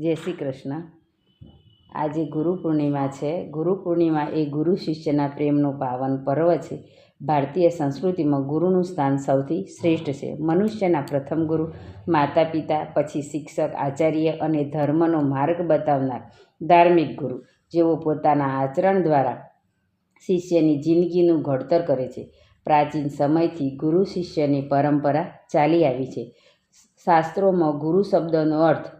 જય શ્રી કૃષ્ણ. આજે ગુરુ પૂર્ણિમા છે. ગુરુ પૂર્ણિમા એ ગુરુ શિષ્યના પ્રેમનું પાવન પર્વ છે. ભારતીય સંસ્કૃતિમાં ગુરુનું સ્થાન સૌથી શ્રેષ્ઠ છે. મનુષ્યના પ્રથમ ગુરુ માતા પિતા પછી શિક્ષક, આચાર્ય અને ધર્મનો માર્ગ બતાવનાર ધાર્મિક ગુરુ, જેઓ પોતાના આચરણ દ્વારા શિષ્યની જિંદગીનું ઘડતર કરે છે. પ્રાચીન સમયથી ગુરુ શિષ્યની પરંપરા ચાલી આવી છે. શાસ્ત્રોમાં ગુરુ શબ્દનો અર્થ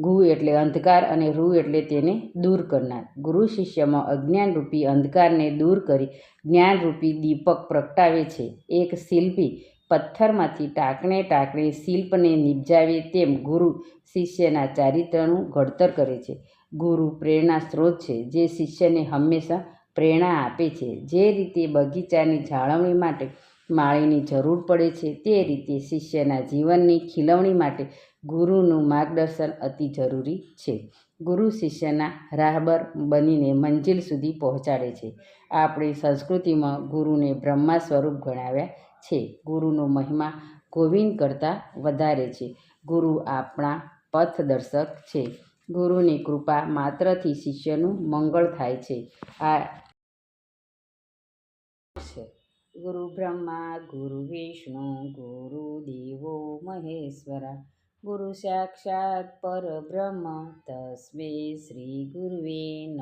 ગુ એટલે અંધકાર અને રૂ એટલે તેને દૂર કરનાર. ગુરુ શિષ્યમાં અજ્ઞાનરૂપી અંધકારને દૂર કરી જ્ઞાનરૂપી દીપક પ્રગટાવે છે. એક શિલ્પી પથ્થરમાંથી ટાંકણે ટાંકણે શિલ્પને નિપજાવે તેમ ગુરુ શિષ્યના ચારિત્રનું ઘડતર કરે છે. ગુરુ પ્રેરણા સ્ત્રોત છે, જે શિષ્યને હંમેશા પ્રેરણા આપે છે. જે રીતે બગીચાની જાળવણી માટે માળીની જરૂર પડે છે. તે રીતે શિષ્યના જીવનની ખીલવણી માટે ગુરુનું માર્ગદર્શન અતિ જરૂરી છે. ગુરુ શિષ્યના રાહબર બનીને મંજિલ સુધી પહોંચાડે છે. આપણી સંસ્કૃતિમાં ગુરુને બ્રહ્મા સ્વરૂપ ગણાવ્યા છે. ગુરુનો મહિમા ગોવિંદ કરતાં વધારે છે. ગુરુ આપણા પથદર્શક છે. ગુરુની કૃપા માત્રથી શિષ્યનું મંગળ થાય છે. આ ગુરુ બ્રહ્મા ગુરુ વિષ્ણુ ગુરુ દેવો મહેશ્વરા ગુરુ સાક્ષાત પરબ્રહ્મ તસ્મે શ્રી ગુરુવે